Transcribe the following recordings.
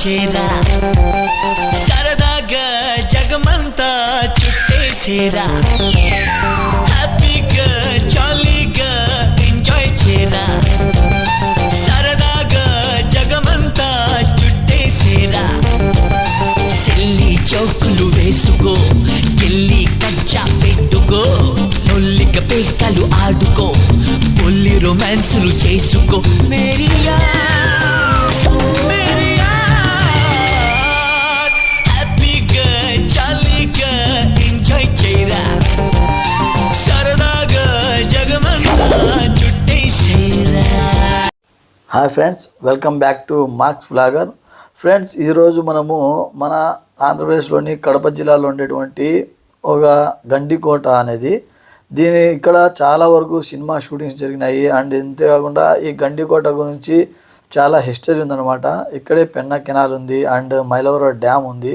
చేరా సరదాగా జగమంతా చుట్టేసేరా హ్యాపీగా జాలీగా ఎంజాయ్ చేరా సరదాగా జగమంతా చుట్టేసేరా సెల్లి చౌకులు వేసుకో గిల్లి కచ్చా పెట్టుకో నొల్లిక పేకలు ఆడుకో పొల్లి రొమాన్సులు చేసుకో. Maria. Hi friends welcome back to Marks vlogger friends ఈరోజు మనము మన ఆంధ్రప్రదేశ్లోని కడప జిల్లాలో ఉండేటువంటి ఒక గండికోట అనేది దీని ఇక్కడ చాలా వరకు సినిమా షూటింగ్స్ జరిగినాయి. అండ్ అంతేకాకుండా ఈ గండికోట గురించి చాలా హిస్టరీ ఉందన్నమాట. ఇక్కడే పెన్న కెనాల్ ఉంది అండ్ మైలవరం డ్యామ్ ఉంది.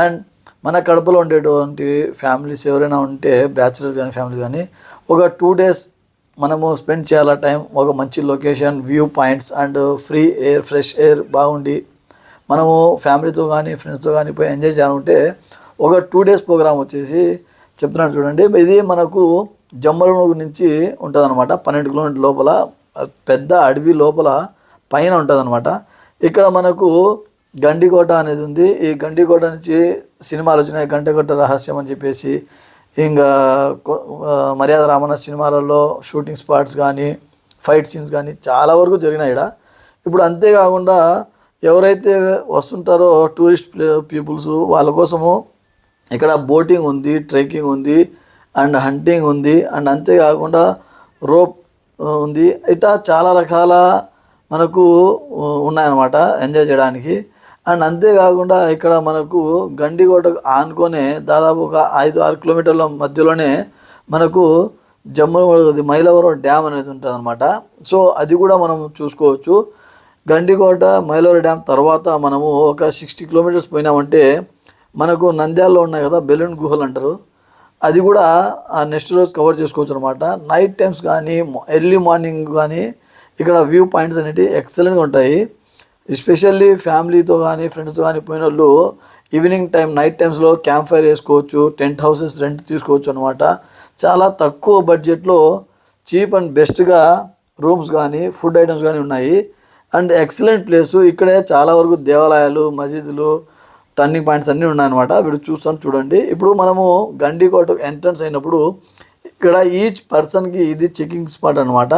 అండ్ మన కడపలో ఉండేటువంటి ఫ్యామిలీస్ ఎవరైనా ఉంటే బ్యాచిలర్స్ కానీ ఫ్యామిలీస్ కానీ ఒక టూ డేస్ మనము స్పెండ్ చేయాల టైం ఒక మంచి location view points and free air fresh air బాగుండి. మనము ఫ్యామిలీతో కానీ ఫ్రెండ్స్తో కానీ పోయి ఎంజాయ్ చేయాలంటే ఒక టూ డేస్ ప్రోగ్రామ్ వచ్చేసి చెప్తున్నాను చూడండి. ఇది మనకు జమ్మలూరు నుంచి ఉంటుందన్నమాట. పన్నెండు కిలోమీటర్ లోపల పెద్ద అడవి లోపల పైన ఉంటుందన్నమాట. ఇక్కడ మనకు గండికోట అనేది ఉంది. ఈ గండికోట నుంచి సినిమాలు వచ్చినాయి. గంటకోట రహస్యం అని చెప్పేసి ఇంకా మర్యాద రామన్న సినిమాలలో షూటింగ్ స్పాట్స్ కానీ ఫైట్ సీన్స్ కానీ చాలా వరకు జరిగినాయి ఇక్కడ ఇప్పుడు అంతేకాకుండా ఎవరైతే వస్తుంటారో టూరిస్ట్ పీపుల్స్ వాళ్ళ కోసము ఇక్కడ బోటింగ్ ఉంది ట్రెక్కింగ్ ఉంది అండ్ హంటింగ్ ఉంది అండ్ అంతేకాకుండా రోప్ ఉంది. ఇట్లా చాలా రకాల మనకు ఉన్నాయన్నమాట ఎంజాయ్ చేయడానికి. అండ్ అంతేకాకుండా ఇక్కడ మనకు గండికోట ఆనుకొనే దాదాపు ఒక ఐదు ఆరు కిలోమీటర్ల మధ్యలోనే మనకు జమ్ము మైలవరం డ్యామ్ అనేది ఉంటుంది అనమాట సో అది కూడా మనం చూసుకోవచ్చు. గండికోట మైలవరం డ్యామ్ తర్వాత మనము ఒక సిక్స్టీ కిలోమీటర్స్ పోయినామంటే మనకు నంద్యాలలో ఉన్నాయి కదా బెలూన్ గుహలు అంటారు. అది కూడా ఆ నెక్స్ట్ రోజు కవర్ చేసుకోవచ్చు అనమాట నైట్ టైమ్స్ కానీ ఎర్లీ మార్నింగ్ కానీ ఇక్కడ వ్యూ పాయింట్స్ అనేవి ఎక్సలెంట్గా ఉంటాయి. ఎస్పెషల్లీ ఫ్యామిలీతో కానీ ఫ్రెండ్స్తో కానీ పోయిన వాళ్ళు ఈవినింగ్ టైం నైట్ టైమ్స్లో క్యాంప్ ఫైర్ వేసుకోవచ్చు టెంట్ హౌసెస్ రెంట్ తీసుకోవచ్చు అనమాట చాలా తక్కువ బడ్జెట్లో చీప్ అండ్ బెస్ట్గా రూమ్స్ కానీ ఫుడ్ ఐటమ్స్ కానీ ఉన్నాయి. అండ్ ఎక్సలెంట్ ప్లేసు ఇక్కడే చాలా వరకు దేవాలయాలు మసీదులు టర్నింగ్ పాయింట్స్ అన్నీ ఉన్నాయన్నమాట. వీడు చూస్తాను చూడండి. ఇప్పుడు మనము గండికోట ఎంట్రన్స్ అయినప్పుడు ఇక్కడ ఈచ్ పర్సన్కి ఇది చెకింగ్ స్పాట్ అనమాట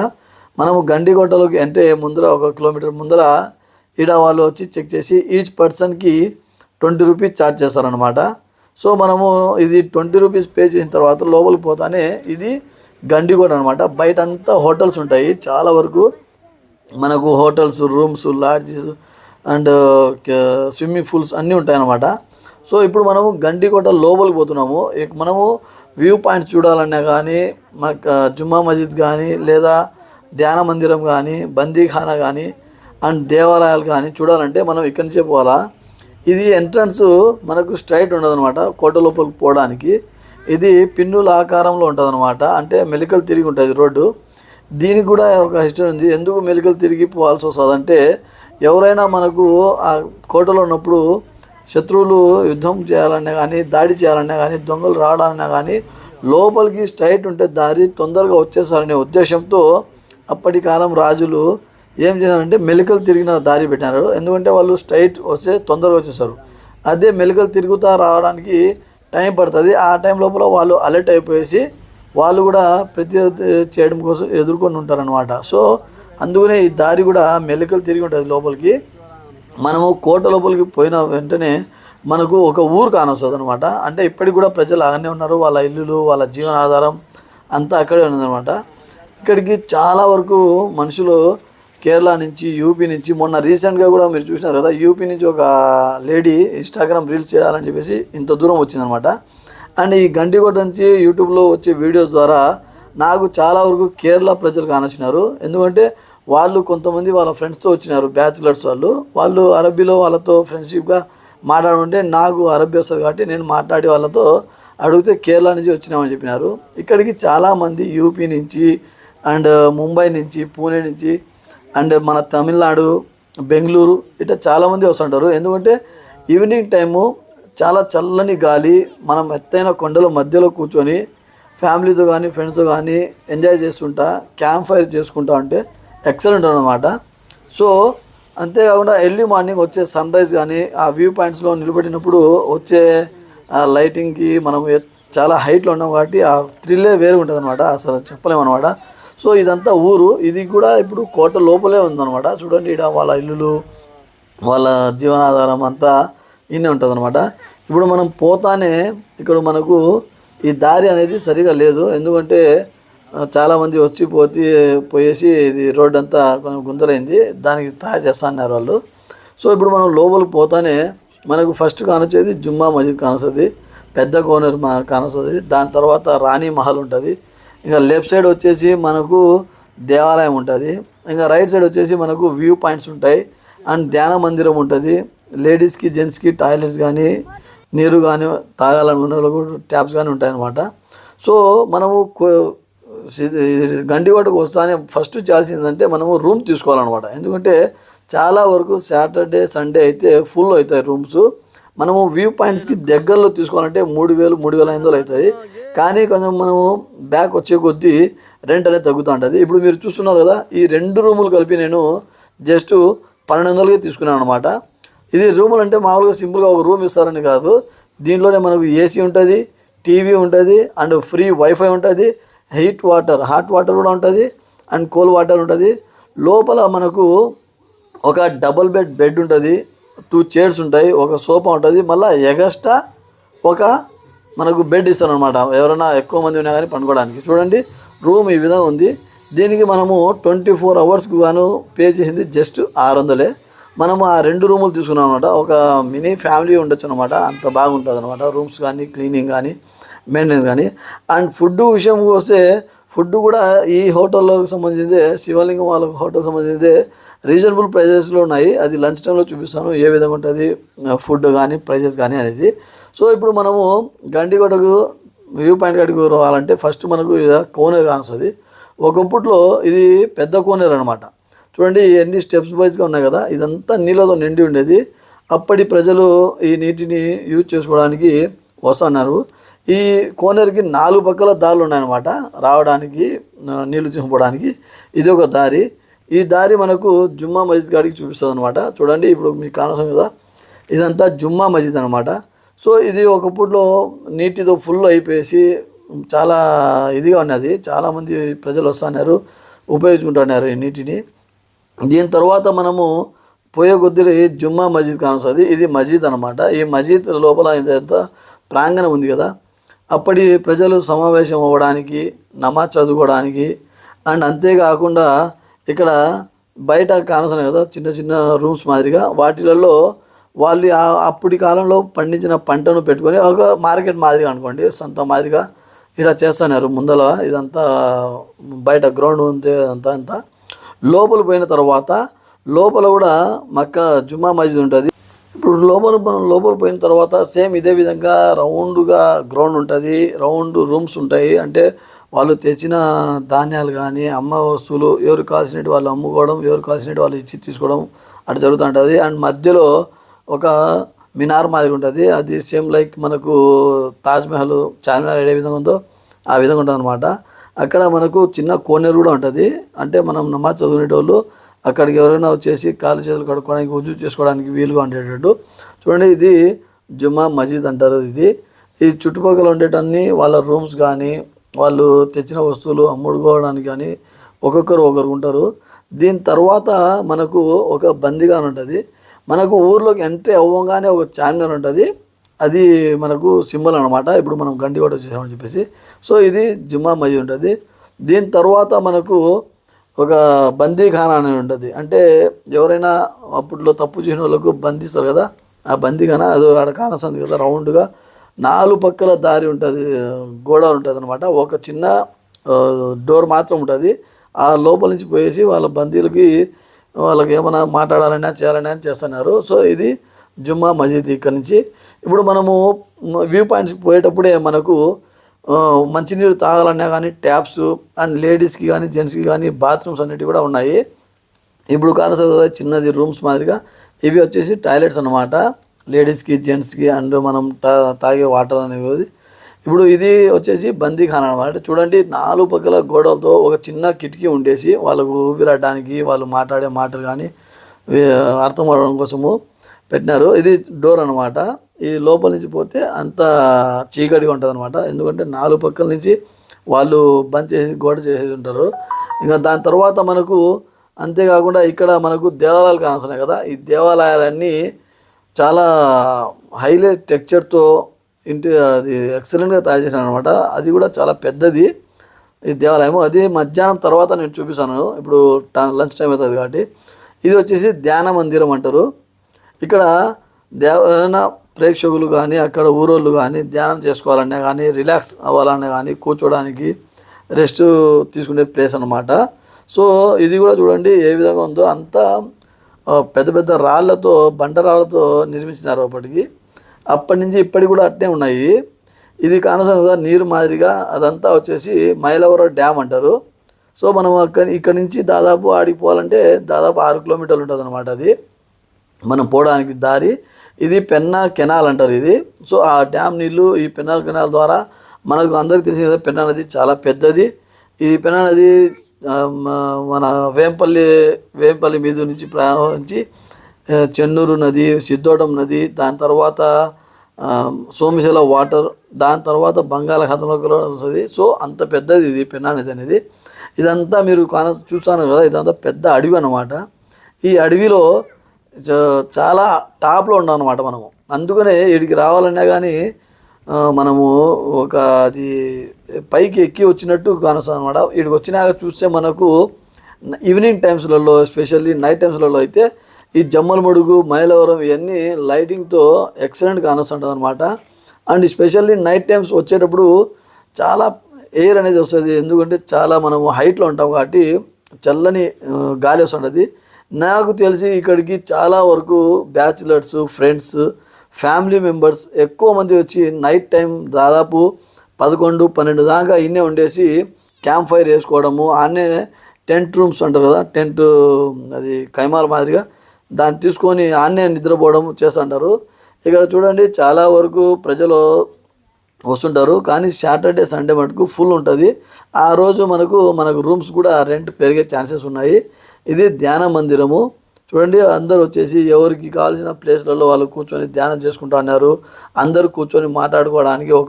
మనము గండికోటలోకి అంటే ముందర ఒక కిలోమీటర్ ముందర ఈడ వాళ్ళు వచ్చి చెక్ చేసి ఈచ్ పర్సన్కి ట్వంటీ రూపీస్ ఛార్జ్ చేస్తారనమాట సో మనము ఇది ట్వంటీ రూపీస్ పే చేసిన తర్వాత లోపలికి పోతానే ఇది గండికోట అనమాట బయట అంతా హోటల్స్ ఉంటాయి. చాలా వరకు మనకు hotels rooms lodges and swimming pools అన్నీ ఉంటాయన్నమాట. సో ఇప్పుడు మనము గండికోట లోపలికి పోతున్నాము. ఇక మనము వ్యూ పాయింట్స్ చూడాలన్నా కానీ మాకు జుమ్మా మస్జిద్ కానీ లేదా ధ్యాన మందిరం కానీ బందీఖానా కానీ అండ్ దేవాలయాలు కానీ చూడాలంటే మనం ఇక్కడి నుంచే పోవాలా? ఇది ఎంట్రన్స్ మనకు స్ట్రైట్ ఉండదన్నమాట కోట లోపలికి పోవడానికి. ఇది పిన్నుల ఆకారంలో ఉంటుంది అంటే మెలికలు తిరిగి ఉంటుంది రోడ్డు. దీనికి కూడా ఒక హిస్టరీ ఉంది ఎందుకు మెలికలు తిరిగి పోవాల్సి వస్తుంది అంటే ఎవరైనా మనకు ఆ కోటలో ఉన్నప్పుడు శత్రువులు యుద్ధం చేయాలన్నా కానీ దాడి చేయాలన్నా కానీ దొంగలు రావాలన్నా కానీ లోపలికి స్ట్రైట్ ఉంటే దారి తొందరగా వచ్చేసారనే ఉద్దేశంతో అప్పటి కాలం రాజులు ఏం చేయాలంటే మెలికలు తిరిగిన దారి పెట్టినారు. ఎందుకంటే వాళ్ళు స్ట్రైట్ వస్తే తొందరగా వచ్చేసారు అదే మెలికలు తిరుగుతా రావడానికి టైం పడుతుంది. ఆ టైం లోపల వాళ్ళు అలర్ట్ అయిపోయేసి వాళ్ళు కూడా ప్రతి చేయడం కోసం ఎదుర్కొని ఉంటారనమాట సో అందుకనే ఈ దారి కూడా మెలికలు తిరిగి ఉంటుంది లోపలికి. మనము కోట లోపలికి పోయిన వెంటనే మనకు ఒక ఊరు కానొస్తుంది అనమాట అంటే ఇప్పటికి కూడా ప్రజలు అలానే ఉన్నారు. వాళ్ళ ఇల్లులు వాళ్ళ జీవనాధారం అంతా అక్కడే ఉన్నదనమాట ఇక్కడికి చాలా వరకు మనుషులు కేరళ నుంచి యూపీ నుంచి మొన్న రీసెంట్గా కూడా మీరు చూసినారు కదా యూపీ నుంచి ఒక లేడీ ఇన్స్టాగ్రామ్ రీల్స్ చేయాలని చెప్పేసి ఇంత దూరం వచ్చిందనమాట అండ్ ఈ గండికోట నుంచి యూట్యూబ్లో వచ్చే వీడియోస్ ద్వారా నాకు చాలా వరకు కేరళ ప్రజలు కానొచ్చినారు. ఎందుకంటే వాళ్ళు కొంతమంది వాళ్ళ ఫ్రెండ్స్తో వచ్చినారు బ్యాచిలర్స్ వాళ్ళు. వాళ్ళు అరబీలో వాళ్ళతో ఫ్రెండ్షిప్గా మాట్లాడుంటే నాకు అరబీ వస్తుంది కాబట్టి నేను మాట్లాడి వాళ్ళతో అడిగితే కేరళ నుంచి వచ్చినామని చెప్పినారు. ఇక్కడికి చాలామంది యూపీ నుంచి అండ్ ముంబై నుంచి పూణే నుంచి అండ్ మన తమిళనాడు బెంగళూరు ఇట్లా చాలామంది వస్తుంటారు ఎందుకంటే ఈవినింగ్ టైము చాలా చల్లని గాలి మనం ఎత్తైన కొండల మధ్యలో కూర్చొని ఫ్యామిలీతో కానీ ఫ్రెండ్స్తో కానీ ఎంజాయ్ చేస్తుంటా క్యాంప్ ఫైర్ చేసుకుంటా ఉంటే ఎక్సలెంట్ అనమాట సో అంతేకాకుండా ఎర్లీ మార్నింగ్ వచ్చే సన్ రైజ్ కానీ ఆ వ్యూ పాయింట్స్లో నిలబడినప్పుడు వచ్చే లైటింగ్కి మనం చాలా హైట్లో ఉన్నాం కాబట్టి ఆ థ్రిల్లే వేరు ఉంటుంది అనమాట అసలు చెప్పలేము అనమాట సో ఇదంతా ఊరు. ఇది కూడా ఇప్పుడు కోట లోపలే ఉందన్నమాట. చూడండి ఇక్కడ వాళ్ళ ఇల్లులు వాళ్ళ జీవనాధారం అంతా ఇన్నే ఉంటుంది అనమాట ఇప్పుడు మనం పోతానే ఇక్కడ మనకు ఈ దారి అనేది సరిగా లేదు. ఎందుకంటే చాలామంది వచ్చి పోతి పోయేసి ఇది రోడ్ అంతా కొంచెం గుంతలైంది. దానికి తయారు చేస్తా అన్నారు వాళ్ళు. సో ఇప్పుడు మనం లోపలికి పోతానే మనకు ఫస్ట్ కానొచ్చేది జుమ్మా మసీద్ కానొస్తుంది. పెద్ద కోనేరు మా కానొస్తుంది. దాని తర్వాత రాణి మహల్ ఉంటుంది. ఇంకా లెఫ్ట్ సైడ్ వచ్చేసి మనకు దేవాలయం ఉంటుంది. ఇంకా రైట్ సైడ్ వచ్చేసి మనకు వ్యూ పాయింట్స్ ఉంటాయి. అండ్ ధ్యాన మందిరం ఉంటుంది. లేడీస్కి జెంట్స్కి టాయిలెట్స్ కానీ నీరు కానీ తాగాలనుకునే వాళ్ళకు ట్యాప్స్ కానీ ఉంటాయన్నమాట. సో మనము కో- వస్తానే ఫస్ట్ చేయాల్సిందంటే మనము రూమ్ తీసుకోవాలన్నమాట. ఎందుకంటే చాలా వరకు సాటర్డే సండే అయితే ఫుల్ అవుతాయి రూమ్స్. మనము వ్యూ పాయింట్స్కి దగ్గరలో తీసుకోవాలంటే మూడు వేలు మూడు వేల ఐదు వందలు అవుతుంది కానీ కొంచెం మనము బ్యాక్ వచ్చే కొద్దీ రెంట్ అనేది తగ్గుతూ ఉంటుంది. ఇప్పుడు మీరు చూస్తున్నారు కదా ఈ రెండు రూములు కలిపి నేను జస్ట్ పన్నెండు వందలకి తీసుకున్నాను అనమాట ఇది రూములు అంటే మామూలుగా సింపుల్గా ఒక రూమ్ ఇస్తారని కాదు. దీంట్లోనే మనకు ఏసీ ఉంటుంది టీవీ ఉంటుంది అండ్ ఫ్రీ వైఫై ఉంటుంది హీట్ వాటర్ హాట్ వాటర్ కూడా ఉంటుంది అండ్ కోల్ వాటర్ ఉంటుంది. లోపల మనకు ఒక డబుల్ బెడ్ బెడ్ ఉంటుంది. టూ చైర్స్ ఉంటాయి ఒక సోఫా ఉంటుంది మళ్ళీ ఎగస్ట్రా ఒక మనకు బెడ్ ఇస్తారు అనమాట ఎవరైనా ఎక్కువ మంది ఉన్నా కానీ పండుకోవడానికి. చూడండి రూమ్ ఈ విధంగా ఉంది. దీనికి మనము ట్వంటీ ఫోర్ అవర్స్కి గాను పే చేసింది జస్ట్ ఆరు వందలే మనము ఆ రెండు రూములు తీసుకున్నాం అనమాట ఒక మినీ ఫ్యామిలీ ఉండొచ్చు అనమాట అంత బాగుంటుంది అనమాట రూమ్స్ కానీ క్లీనింగ్ కానీ మెయింటెనెన్స్ కానీ. అండ్ ఫుడ్ విషయం వస్తే ఫుడ్ కూడా ఈ హోటల్లోకి సంబంధించి శివలింగం వాళ్ళ హోటల్ సంబంధించి రీజనబుల్ ప్రైజెస్లో ఉన్నాయి. అది లంచ్ టైంలో చూపిస్తాను ఏ విధంగా ఉంటుంది ఫుడ్ కానీ ప్రైజెస్ కానీ అనేది. సో ఇప్పుడు మనము గండికోటకు వ్యూ పాయింట్ కాడికి రావాలంటే ఫస్ట్ మనకు ఇది కోనేరు కానిస్తుంది. ఒకప్పట్లో ఇది పెద్ద కోనేరు అనమాట చూడండి ఎన్ని స్టెప్స్ వైజ్గా ఉన్నాయి కదా. ఇదంతా నీళ్ళతో నిండి ఉండేది. అప్పటి ప్రజలు ఈ నీటిని యూజ్ చేసుకోవడానికి వస్తున్నారు. ఈ కోనేరుకి నాలుగు పక్కల దారులు ఉన్నాయన్నమాట. రావడానికి నీళ్ళు చూపడానికి ఇది ఒక దారి. ఈ దారి మనకు జుమ్మా మస్జిద్ కాడికి చూపిస్తుంది అనమాట చూడండి ఇప్పుడు మీకు కానసం కదా. ఇదంతా జుమ్మా మస్జిద్ అనమాట సో ఇది ఒకప్పుడులో నీటితో ఫుల్ అయిపోయేసి చాలా ఇదిగా ఉన్నది. చాలామంది ప్రజలు వస్తున్నారు ఉపయోగించుకుంటున్నారు ఈ నీటిని. దీని తర్వాత మనము పోయే కొద్ది జుమ్మా మస్జిద్ కానొస్తుంది ఇది మస్జిద్ అనమాట ఈ మస్జిద్ లోపల ఇంత ప్రాంగణం ఉంది కదా. అప్పటి ప్రజలు సమావేశం అవ్వడానికి నమాజ్ చదువుకోవడానికి అండ్ అంతేకాకుండా ఇక్కడ బయట కానొస్తున్నాయి కదా చిన్న చిన్న రూమ్స్ మాదిరిగా వాటిలలో వాళ్ళు అప్పటి కాలంలో పండించిన పంటను పెట్టుకొని ఒక మార్కెట్ మాదిరిగా అనుకోండి సొంత మాదిరిగా ఇక్కడ చేస్తున్నారు. ముందల ఇదంతా బయట గ్రౌండ్ ఉంది అంతా అంతా లోపల పోయిన తర్వాత లోపల కూడా మక్క జుమ్మా మస్జిద్ ఉంటుంది. ఇప్పుడు లోపల మనం లోపల పోయిన తర్వాత సేమ్ ఇదే విధంగా రౌండ్గా గ్రౌండ్ ఉంటుంది. రౌండ్ రూమ్స్ ఉంటాయి. అంటే వాళ్ళు తెచ్చిన ధాన్యాలు కానీ అమ్మ వస్తువులు ఎవరు కాల్సినట్టు వాళ్ళు అమ్ముకోవడం ఎవరు కాల్చినట్టు వాళ్ళు ఇచ్చి తీసుకోవడం అటు జరుగుతుంటుంది అండ్ మధ్యలో ఒక మినార్ మాదిరి ఉంటుంది. అది సేమ్ లైక్ మనకు తాజ్మహల్ చార్మినార్ ఏ విధంగా ఉందో ఆ విధంగా ఉంటుంది అనమాట అక్కడ మనకు చిన్న కోనేరు కూడా ఉంటుంది. అంటే మనం నమాజ్ చదువుకునేటోళ్ళు అక్కడికి ఎవరైనా వచ్చేసి కాలు చేతులు కడుక్కోవడానికి ఉజు చేసుకోవడానికి వీలుగా ఉండేటట్టు. చూడండి ఇది జుమ్మా మసీద్ అంటారు ఇది. ఈ చుట్టుపక్కల ఉండేటన్ని వాళ్ళ రూమ్స్ కానీ వాళ్ళు తెచ్చిన వస్తువులు అమ్ముడుకోవడానికి కానీ ఒక్కొక్కరు ఒకరు ఉంటారు. దీని తర్వాత మనకు ఒక బందిగాన్ ఉంటుంది. మనకు ఊర్లోకి ఎంట్రీ అవ్వగానే ఒక చార్మినార్ ఉంటుంది. అది మనకు సింబల్ అనమాట ఇప్పుడు మనం గండి కూడా వచ్చేసామని చెప్పేసి. సో ఇది జుమ్మా మజీద్ ఉంటుంది. దీని తర్వాత మనకు ఒక బందీఖానా అని ఉంటుంది. అంటే ఎవరైనా అప్పట్లో తప్పు చేసిన వాళ్ళకు బంధిస్తారు కదా ఆ బందీఖానా అది ఆడ కానస్తుంది కదా రౌండ్గా నాలుగు పక్కల దారి ఉంటుంది గోడ ఉంటుంది అనమాట ఒక చిన్న డోర్ మాత్రం ఉంటుంది. ఆ లోపల నుంచి పోయేసి వాళ్ళ బందీలకి వాళ్ళకి ఏమైనా మాట్లాడాలన్నా చేయాలన్నా చేస్తున్నారు. సో ఇది జుమ్మా మసీద్ ఇక్కడ నుంచి. ఇప్పుడు మనము వ్యూ పాయింట్స్కి పోయేటప్పుడే మనకు మంచినీరు తాగాలన్నా కానీ ట్యాప్స్ అండ్ లేడీస్కి కానీ జెంట్స్కి కానీ బాత్రూమ్స్ అనేటివి కూడా ఉన్నాయి. ఇప్పుడు కానస చిన్నది రూమ్స్ మాదిరిగా. ఇవి వచ్చేసి టాయిలెట్స్ అన్నమాట. లేడీస్కి జెంట్స్కి అండ్ మనం తాగే వాటర్ అనేది ఇప్పుడు ఇది వచ్చేసి బందీఖాన అనమాట చూడండి నాలుగు పక్కల గోడలతో ఒక చిన్న కిటికీ ఉండేసి వాళ్ళకు ఊపిరాడడానికి వాళ్ళు మాట్లాడే మాటలు కానీ అర్థం అవడం కోసము పెట్టినారు. ఇది డోర్ అనమాట ఈ లోపల నుంచి పోతే అంత చీకటిగా ఉంటుంది అనమాట ఎందుకంటే నాలుగు పక్కల నుంచి వాళ్ళు బంద్ చేసి గోడ చేసేసి ఉంటారు. ఇంకా దాని తర్వాత మనకు అంతేకాకుండా ఇక్కడ మనకు దేవాలయాలు కానొస్తున్నాయి కదా. ఈ దేవాలయాలన్నీ చాలా హైలైట్ టెక్చర్తో ఇంటి అది ఎక్సలెంట్గా తయారు చేశాను అనమాట అది కూడా చాలా పెద్దది. ఈ దేవాలయం అది మధ్యాహ్నం తర్వాత నేను చూపిస్తాను. ఇప్పుడు లంచ్ టైం అవుతుంది కాబట్టి. ఇది వచ్చేసి ధ్యాన మందిరం అంటారు. ఇక్కడ దేవ ప్రేక్షకులు కానీ అక్కడ ఊరోళ్ళు కానీ ధ్యానం చేసుకోవాలన్నా కానీ రిలాక్స్ అవ్వాలన్నా కానీ కూర్చోడానికి రెస్ట్ తీసుకునే ప్లేస్ అన్నమాట. సో ఇది కూడా చూడండి ఏ విధంగా ఉందో. అంతా పెద్ద పెద్ద రాళ్ళతో బండరాళ్ళతో నిర్మించినారు అప్పటికి. అప్పటి నుంచి ఇప్పటికి కూడా అట్నే ఉన్నాయి. ఇది కానసంగ నీరు మాదిరిగా అదంతా వచ్చేసి మైలవర డ్యామ్ అంటారు. సో మనం అక్కడ ఇక్కడ నుంచి దాదాపు ఆడికి పోవాలంటే దాదాపు ఆరు కిలోమీటర్లు ఉంటుంది అనమాట అది. మనం పోవడానికి దారి ఇది పెన్నా కెనాల్ అంటారు ఇది. సో ఆ డ్యామ్ నీళ్ళు ఈ పెన్నా కెనాల్ ద్వారా మనకు అందరికీ తెలిసిన పెన్నా నది చాలా పెద్దది. ఈ పెన్నా నది మన వేంపల్లి వేంపల్లి మీద నుంచి ప్రయాణించి చెన్నూరు నది సిద్ధోడం నది దాని తర్వాత సోమశిల వాటర్ దాని తర్వాత బంగాళాఖాతంలోకి వస్తుంది. సో అంత పెద్దది ఇది పెన్నా నది అనేది. ఇదంతా మీరు కాన చూస్తాను కదా ఇదంతా పెద్ద అడవి అన్నమాట. ఈ అడవిలో చాలా టాప్లో ఉన్నాం అనమాట మనము. అందుకనే వీడికి రావాలన్నా కానీ మనము ఒక అది పైకి ఎక్కి వచ్చినట్టు కానొస్తాం అనమాట వీడికి వచ్చినాక చూస్తే మనకు ఈవినింగ్ టైమ్స్లలో ఎస్పెషల్లీ నైట్ టైమ్స్లలో అయితే ఈ జమ్మలమడుగు మైలవరం ఇవన్నీ లైటింగ్తో ఎక్సలెంట్ కానొస్తుంటాం అనమాట అండ్ స్పెషల్లీ నైట్ టైమ్స్ వచ్చేటప్పుడు చాలా ఎయిర్ అనేది వస్తుంది. ఎందుకంటే చాలా మనము హైట్లో ఉంటాం కాబట్టి చల్లని గాలి వస్తుంటుంది. నాకు తెలిసి ఇక్కడికి చాలా వరకు బ్యాచిలర్స్ ఫ్రెండ్స్ ఫ్యామిలీ మెంబర్స్ ఎక్కువ మంది వచ్చి నైట్ టైం దాదాపు పదకొండు పన్నెండు దాకా ఇన్నే ఉండేసి క్యాంప్ ఫైర్ వేసుకోవడము అన్నే టెంట్ రూమ్స్ అంటారు కదా టెంట్ అది కైమాల మాదిరిగా దాన్ని తీసుకొని ఆన్నే నిద్రపోవడం చేస్తుంటారు. ఇక్కడ చూడండి చాలా వరకు ప్రజలు వస్తుంటారు కానీ సాటర్డే సండే మటుకు ఫుల్ ఉంటుంది. ఆ రోజు మనకు మనకు రూమ్స్ కూడా రెంట్ పెరిగే ఛాన్సెస్ ఉన్నాయి. ఇది ధ్యాన మందిరము. చూడండి అందరు వచ్చేసి ఎవరికి కావాల్సిన ప్లేస్లలో వాళ్ళు కూర్చొని ధ్యానం చేసుకుంటా అన్నారు అందరూ కూర్చొని మాట్లాడుకోవడానికి ఒక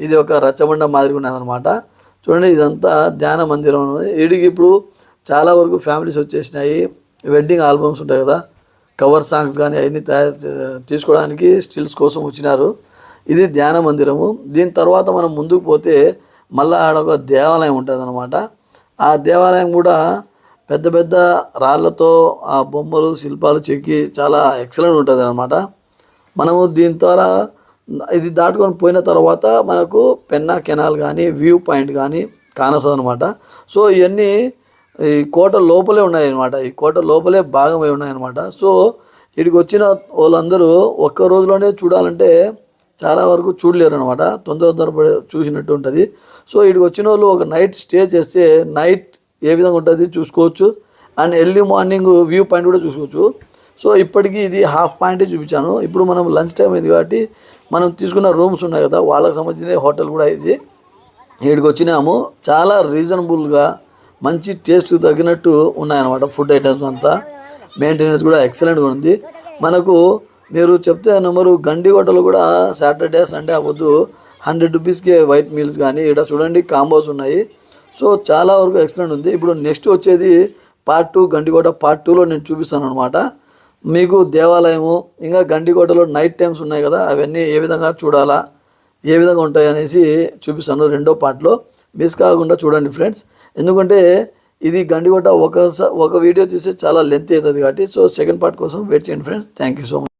ఇది ఒక రచ్చబండ మాదిరి ఉన్నదనమాట చూడండి ఇదంతా ధ్యాన మందిరం వీడికి ఇప్పుడు చాలా వరకు ఫ్యామిలీస్ వచ్చేసినాయి. వెడ్డింగ్ ఆల్బమ్స్ ఉంటాయి కదా. కవర్ సాంగ్స్ కానీ అవన్నీ తయారు చే- తీసుకోవడానికి స్టిల్స్ కోసం వచ్చినారు. ఇది ధ్యాన మందిరము. దీని తర్వాత మనం ముందుకు పోతే మళ్ళీ ఆడ ఒక దేవాలయం ఉంటుంది అనమాట ఆ దేవాలయం కూడా పెద్ద పెద్ద రాళ్ళతో ఆ బొమ్మలు శిల్పాలు చెక్కి చాలా ఎక్సలెంట్ ఉంటుంది అనమాట మనము దీని ద్వారా ఇది దాటుకొని పోయిన తర్వాత మనకు పెన్నా కెనాల్ కానీ వ్యూ పాయింట్ కానీ కానసం అనమాట సో ఇవన్నీ ఈ కోట లోపలే ఉన్నాయన్నమాట ఈ కోట లోపలే భాగమై ఉన్నాయన్నమాట సో ఇక్కడికి వచ్చిన వాళ్ళందరూ ఒక్క రోజులోనే చూడాలంటే చాలా వరకు చూడలేరు అనమాట తొందర తొందరపడి చూసినట్టు ఉంటుంది. సో ఇక్కడికి వచ్చిన వాళ్ళు ఒక నైట్ స్టే చేస్తే నైట్ ఏ విధంగా ఉంటుంది చూసుకోవచ్చు. And early morning view point కూడా చూసుకోవచ్చు. సో ఇప్పటికీ ఇది హాఫ్ పాయింటే చూపించాను. ఇప్పుడు మనం లంచ్ టైం ఇది కాబట్టి మనం తీసుకున్న రూమ్స్ ఉన్నాయి కదా వాళ్ళకి సంబంధించిన హోటల్ కూడా ఇది. ఇక్కడికి వచ్చినాము. చాలా రీజనబుల్గా మంచి టేస్ట్ తగ్గినట్టు ఉన్నాయన్నమాట ఫుడ్ ఐటమ్స్ అంతా. మెయింటెనెన్స్ కూడా ఎక్సలెంట్గా ఉంది. మనకు మీరు చెప్తే నెంబరు గండి హోటల్ కూడా సాటర్డే సండే అవ్వద్దు. హండ్రెడ్ రూపీస్కే వైట్ మీల్స్ కానీ ఇక్కడ చూడండి కాంబోస్ ఉన్నాయి. సో చాలా వరకు ఎక్సలెంట్ ఉంది. ఇప్పుడు నెక్స్ట్ వచ్చేది పార్ట్ టూ గండికోట పార్ట్ టూలో నేను చూపిస్తాను అనమాట మీకు దేవాలయము ఇంకా గండికోటలో నైట్ టైమ్స్ ఉన్నాయి కదా అవన్నీ ఏ విధంగా చూడాలా ఏ విధంగా ఉంటాయి అనేసి చూపిస్తాను రెండో పార్ట్లో మిస్ కాకుండా చూడండి ఫ్రెండ్స్ ఎందుకంటే ఇది గండికోట ఒక స- ఒక వీడియో తీస్తే చాలా లెంత్ అవుతుంది కాబట్టి సో సెకండ్ పార్ట్ కోసం వెయిట్ చేయండి friends thank you so much